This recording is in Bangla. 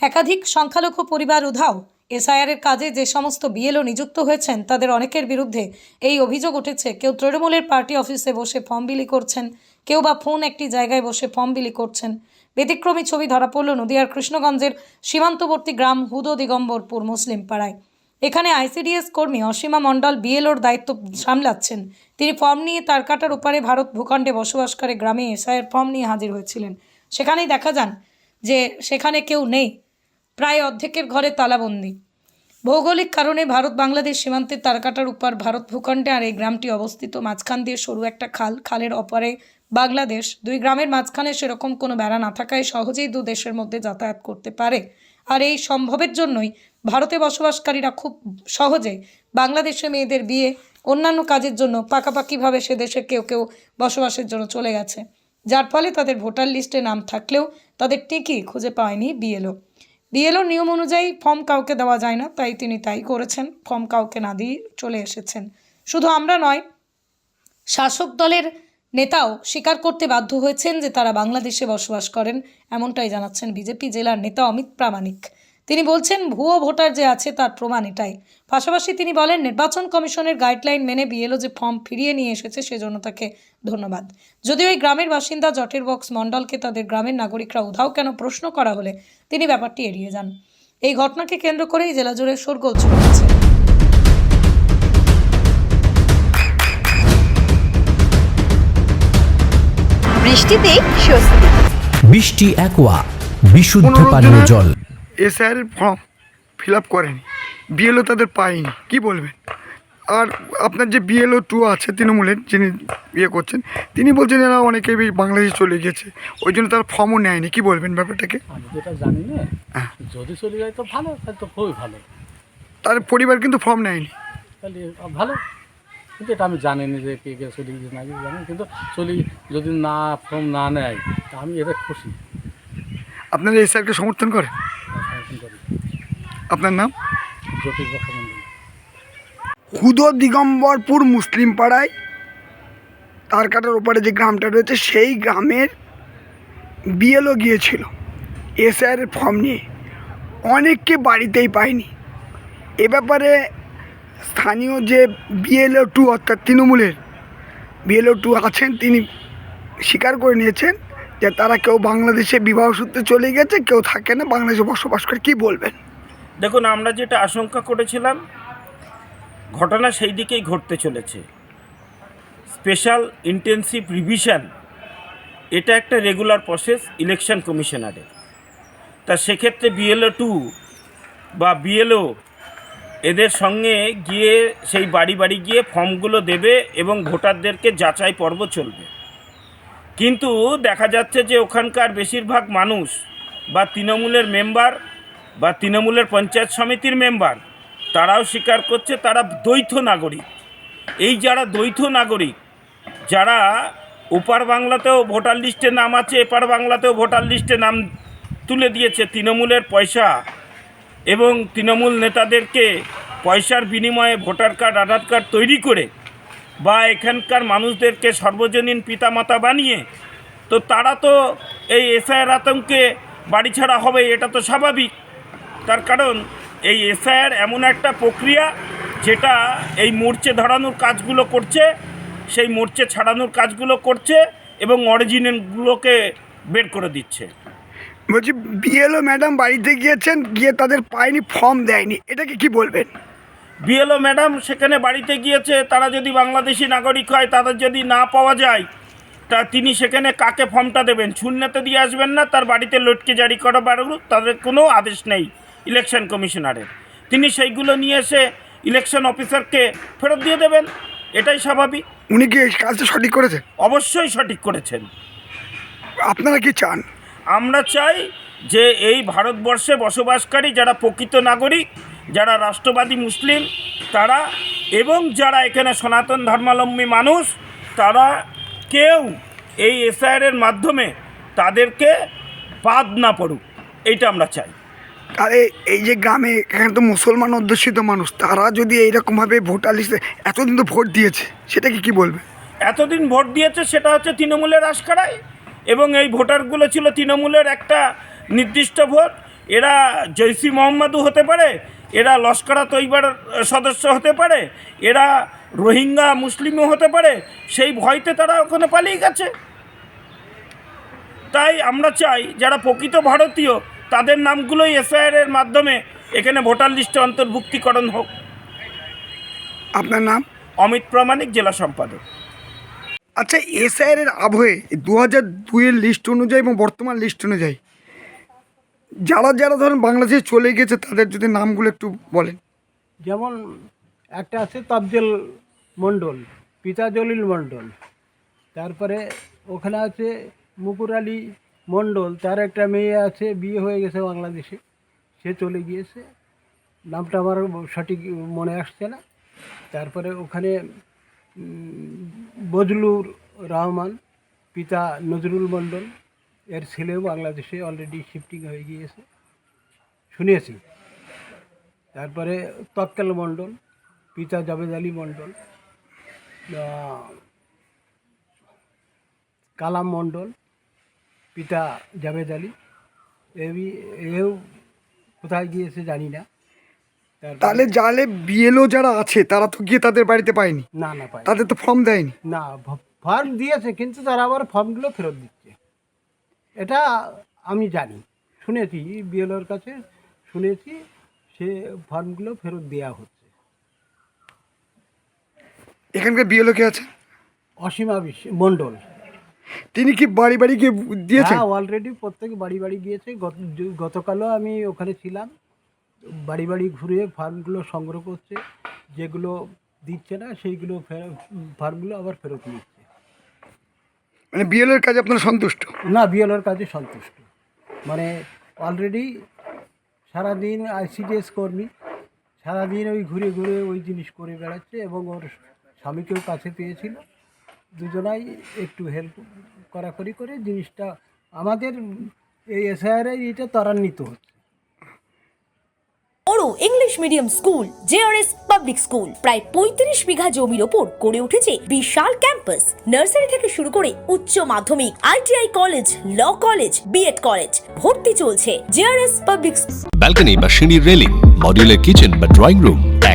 একাধিক সংখ্যালঘু পরিবার উধাও এসআইআরের কাজে যে সমস্ত বিএলও নিযুক্ত হয়েছেন, তাদের অনেকের বিরুদ্ধে এই অভিযোগ উঠেছে। কেউ তৃণমূলের পার্টি অফিসে বসে ফর্ম বিলি করছেন, কেউ বা ফোন একটি জায়গায় বসে ফর্ম বিলি করছেন। ব্যতিক্রমী ছবি ধরা পড়ল নদিয়ার কৃষ্ণগঞ্জের সীমান্তবর্তী গ্রাম হুদো দিগম্বরপুর মুসলিম পাড়ায়। এখানে আইসিডিএস কর্মী অসীমা মণ্ডল বিএলওর দায়িত্ব সামলাচ্ছেন। তিনি ফর্ম নিয়ে তার কাটার উপারে ভারত ভূখণ্ডে বসবাসকারী গ্রামে এসআইয়ের ফর্ম নিয়ে হাজির হয়েছিলেন। সেখানেই দেখা যান যে সেখানে কেউ নেই। প্রায় অর্ধেকের ঘরে তালাবন্দি। ভৌগোলিক কারণে ভারত বাংলাদেশ সীমান্তের তারকাটার উপর ভারত ভূখণ্ডে আর এই গ্রামটি অবস্থিত। মাঝখান দিয়ে সরু একটা খাল, খালের অপারে বাংলাদেশ। দুই গ্রামের মাঝখানে সেরকম কোনো বেড়া না থাকায় সহজেই দু দেশের মধ্যে যাতায়াত করতে পারে। আর এই সম্ভবের জন্যই ভারতে বসবাসকারীরা খুব সহজে বাংলাদেশে মেয়েদের বিয়ে, অন্যান্য কাজের জন্য পাকাপাকিভাবে সে দেশে কেউ কেউ বসবাসের জন্য চলে গেছে। যার ফলে তাদের ভোটার লিস্টে নাম থাকলেও তাদের টিকি খুঁজে পায়নি বিএলও। বিএলও নিয়ম অনুযায়ী ফর্ম কাউকে দেওয়া যায় না, তাই তিনি তাই করেছেন। ফর্ম কাউকে না দিয়ে চলে এসেছেন। শুধু আমরা নয়, শাসক দলের নেতাও স্বীকার করতে বাধ্য হয়েছেন যে তারা বাংলাদেশে বসবাস করেন, এমনটাই জানাচ্ছেন বিজেপি জেলার নেতা অমিত প্রামাণিক। তিনি বলছেন ভুয়ো ভোটার যে আছে তার প্রমাণ এটাই। পাশাপাশি তিনি বলেন নির্বাচন কমিশনের গাইডলাইন মেনে বিএলও যে ফর্ম ফিরিয়ে নিয়ে এসেছে সেজন্য তাকে ধন্যবাদ। যদিও এই গ্রামের বাসিন্দা জটের বক্স মণ্ডলকে তাদের গ্রামের নাগরিকরা উধাও কেন প্রশ্ন করা হলে তিনি ব্যাপারটি এড়িয়ে যান। এই ঘটনাকে কেন্দ্র করেই জেলা জুড়ে শোরগোল ছড়াচ্ছে বৃষ্টিতে স্বস্তি। বৃষ্টি একোয়া বিশুদ্ধ পানীয় জল। এসআইয়ের ফর্ম ফিল আপ করেনি। বিএলও তাদের পায়নি। কি বলবেন? আর আপনার যে বিএলও টু আছে তৃণমূলের যিনি ইয়ে করছেন তিনি বলছেন এরা অনেকেই বাংলাদেশে চলে গেছে। ওই জন্য তার ফর্মও নেয়নি। কি বলবেন ব্যাপারটাকে? যেটা জানি না হ্যাঁ। যদি চলে যায় তো ভালো তাহলে তো খুবই ভালো। তার পরিবার কিন্তু ফর্ম নেয়নি। তাহলে ভালো। কিন্তু এটা আমি জানি না যে কে কে চলে গেছে না গেছে জানি কিন্তু চলি যদি না ফর্ম না নেয় তা আমি এটা খুশি। আপনারা এসআইকে সমর্থন করে সমর্থন করি আপনার নাম? হুদো দিগম্বরপুর মুসলিম পাড়ায় তারকাটার ওপারে যে গ্রামটা রয়েছে সেই গ্রামের বিএলও গিয়েছিল। এসআইয়ের ফর্ম নিয়ে। অনেককে বাড়িতেই পায়নি। এ ব্যাপারে স্থানীয় যে বিএলও টু অর্থাৎ তৃণমূলের বিএলও টু আছেন তিনি স্বীকার করে নিয়েছেন যে তারা কেউ বাংলাদেশে বিবাহ সূত্রে চলে গেছে কেউ থাকে না বাংলাদেশে বসবাস করে কী বলবেন? দেখুন, আমরা যেটা আশঙ্কা করেছিলাম, ঘটনা সেই দিকেই ঘটতে চলেছে। স্পেশাল ইন্টেন্সিভ রিভিশন, এটা একটা রেগুলার প্রসেস ইলেকশন কমিশনারের। তা সেক্ষেত্রে বিএলও টু বা বিএলও এদের সঙ্গে গিয়ে, সেই বাড়ি বাড়ি গিয়ে ফর্মগুলো দেবে এবং ভোটারদেরকে যাচাই পর্ব চলবে। কিন্তু দেখা যাচ্ছে যে ওখানকার বেশিরভাগ মানুষ বা তৃণমূলের মেম্বার বা তৃণমূলের পঞ্চায়েত সমিতির মেম্বার, তারাও স্বীকার করছে তারা দ্বৈত নাগরিক। এই যারা দ্বৈত নাগরিক, যারা ওপার বাংলাতেও ভোটার লিস্টে নাম আছে, এপার বাংলাতেও ভোটার লিস্টে নাম তুলে দিয়েছে তৃণমূলের পয়সা এবং তৃণমূল নেতাদেরকে পয়সার বিনিময়ে ভোটার কার্ড, আধার কার্ড তৈরি করে বা এখানকার মানুষদেরকে সর্বজনীন পিতামাতা বানিয়ে, তো তারা তো এই এসআইয়ের আতঙ্কে বাড়ি ছাড়া হবে এটা তো স্বাভাবিক। তার কারণ এই এসআইআর এমন একটা প্রক্রিয়া যেটা এই মোর্চে ধরানোর কাজগুলো করছে সেই মোর্চে ছাড়ানোর কাজগুলো করছে এবং অরিজিনালগুলোকে বের করে দিচ্ছে। বলছি বিএলও ম্যাডাম বাড়িতে গিয়েছেন গিয়ে তাদের পায়নি ফর্ম দেয়নি এটাকে কি বলবেন? বিএলও ম্যাডাম সেখানে বাড়িতে গিয়েছে তারা যদি বাংলাদেশি নাগরিক হয় তাদের যদি না পাওয়া যায় তা তিনি সেখানে কাকে ফর্মটা দেবেন? শূন্যতে দিয়ে আসবেন না তার বাড়িতে লটকে জারি করা বাড়ুক তাদের কোনো আদেশ নেই। ইলেকশন কমিশনারের তিনি সেইগুলো নিয়ে এসে ইলেকশন অফিসারকে ফেরত দিয়ে দেবেন। এটাই স্বাভাবিক। উনি কি এই কাজটা সঠিক করেছেন? অবশ্যই সঠিক করেছেন। আপনারা কি চান? আমরা চাই যে এই ভারতবর্ষে বসবাসকারী যারা প্রকৃত নাগরিক যারা রাষ্ট্রবাদী মুসলিম তারা এবং যারা এখানে সনাতন ধর্মাবলম্বী মানুষ তারা কেউ এই এসআইআরের মাধ্যমে তাদেরকে বাদ না পড়ুক। এইটা আমরা চাই। তাহলে এই যে গ্রামে এখানে তো মুসলমান অধ্যুষিত মানুষ, তারা যদি এইরকমভাবে ভোটার লিস্টে, এতদিন তো ভোট দিয়েছে, সেটাকে কি বলবে? এতদিন ভোট দিয়েছে সেটা হচ্ছে তৃণমূলের আশকারায় এবং এই ভোটারগুলো ছিল তৃণমূলের একটা নির্দিষ্ট ভোট। এরা জৈসি মোহাম্মদও হতে পারে, এরা লস্করা তৈবার সদস্য হতে পারে, এরা রোহিঙ্গা মুসলিমও হতে পারে, সেই ভয়তে তারা ওখানে পালিয়ে গেছে। তাই আমরা চাই, যারা প্রকৃত ভারতীয় তাদের নামগুলোই এসআইআর এর মাধ্যমে এখানে ভোটার লিস্টে অন্তর্ভুক্তিকরণ হোক। আপনার নাম? অমিত প্রামাণিক জেলা সম্পাদক। আচ্ছা এসআইআর এর আবহে দু হাজার দুইয়ের লিস্ট অনুযায়ী এবং বর্তমান লিস্ট অনুযায়ী যারা যারা ধরেন বাংলাদেশে চলে গেছে তাদের যদি নামগুলো একটু বলেন। যেমন একটা আছে তাবজেল মণ্ডল পিতা জলিল মণ্ডল। তারপরে ওখানে আছে মুকুর আলী মণ্ডল, তার একটা মেয়ে আছে, বিয়ে হয়ে গেছে বাংলাদেশে। সে চলে গিয়েছে। নামটা আমার সঠিক মনে আসছে না। তারপরে ওখানে বজলুর রহমান, পিতা নজরুল মণ্ডল, এর ছেলেও বাংলাদেশে অলরেডি শিফটিং হয়ে গিয়েছে। শুনিয়েছি তারপরে তক্কেল মণ্ডল, পিতা জাবেদ আলী মণ্ডল কালাম মণ্ডল পিতা জাবেদ আলী। এবি এও কোথায় গিয়েছে জানি না। তাহলে জালে বিএলও যারা আছে তারা তো গিয়ে তাদের বাড়িতে পায়নি? না না পাই তাদের তো ফর্ম দেয়নি? না ফর্ম দিয়েছে কিন্তু তারা আবার ফর্মগুলো ফেরত দিচ্ছে। এটা আমি জানি। শুনেছি বিএলওর কাছে শুনেছি সে ফর্মগুলো ফেরত দেওয়া হচ্ছে। এখানকার বিএলও কে আছে? অসীমা বিশ্ব মণ্ডল। তিনি কি বাড়ি বাড়ি গিয়ে দিয়েছেন? হ্যাঁ অলরেডি প্রত্যেক বাড়ি বাড়ি গিয়েছে। গত- গতকালও আমি ওখানে ছিলাম। বাড়ি বাড়ি ঘুরে ফার্মগুলো সংগ্রহ করছে। যেগুলো দিচ্ছে না সেইগুলো ফের- ফার্মগুলো আবার ফেরত নিচ্ছে। মানে বিএলওর কাজে আপনারা সন্তুষ্ট? না বিএলওর কাজে সন্তুষ্ট। মানে অলরেডি সারাদিন আইসিডিএস কর্মী সারাদিন ওই ঘুরে ঘুরে ওই জিনিস করে বেড়াচ্ছে এবং ওর স্বামীকেও কাছে পেয়েছিল। দুজনাই একটু হেল্প করাকরি করে জিনিসটা আমাদের এই এসআইআর এটা ত্বরান্বিত হচ্ছে। বড় English medium school JRS public school প্রায় পঁয়ত্রিশ বিঘা জমির ওপর গড়ে উঠেছে বিশাল ক্যাম্পাস নার্সারি থেকে শুরু করে উচ্চ মাধ্যমিক ITI college law college B Ed college ভর্তি চলছে জেআরএস পাবলিক ব্যালকনি বা সিঁড়ির রেলিং মডিউলার কিচেন বা ড্রয়িং রুম